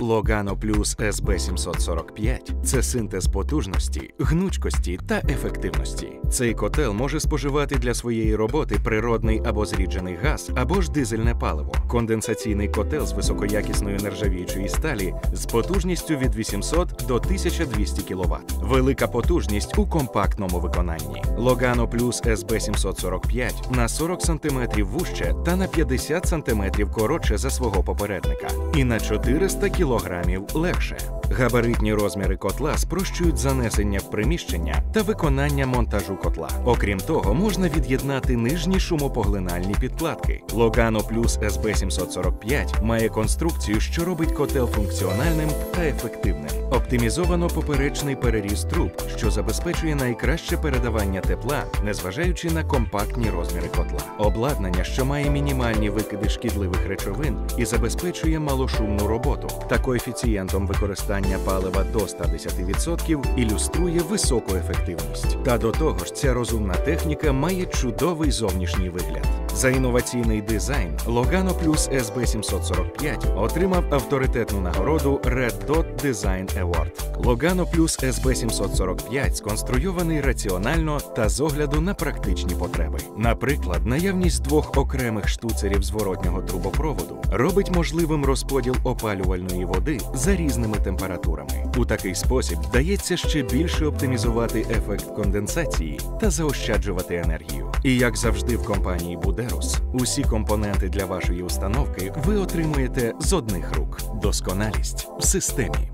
Logano Plus SB745 це синтез потужності, гнучкості та ефективності. Цей котел може споживати для своєї роботи природний або зріджений газ, або ж дизельне паливо. Конденсаційний котел з високоякісної нержавіючої сталі з потужністю від 800 до 1200 кВт. Велика потужність у компактному виконанні. Logano Plus SB745 на 40 см вужче та на 50 см коротше за свого попередника, і на 400 кг легше. Габаритні розміри котла спрощують занесення в приміщення та виконання монтажу котла. Окрім того, можна від'єднати нижні шумопоглинальні підкладки. Logano Plus SB745 має конструкцію, що робить котел функціональним та ефективним. Оптимізовано поперечний переріз труб, що забезпечує найкраще передавання тепла, незважаючи на компактні розміри котла. Обладнання, що має мінімальні викиди шкідливих речовин і забезпечує малошумну роботу. Та коефіцієнтом використання палива до 110% ілюструє високу ефективність. Та до того ж, ця розумна техніка має чудовий зовнішній вигляд. За інноваційний дизайн Logano Plus SB745 отримав авторитетну нагороду Red Dot Design Award. Logano Plus SB745 сконструйований раціонально та з огляду на практичні потреби. Наприклад, наявність двох окремих штуцерів зворотнього трубопроводу робить можливим розподіл опалювальної води за різними температурами. У такий спосіб вдається ще більше оптимізувати ефект конденсації та заощаджувати енергію. І як завжди в компанії Buderus, усі компоненти для вашої установки ви отримуєте з одних рук. Досконалість в системі.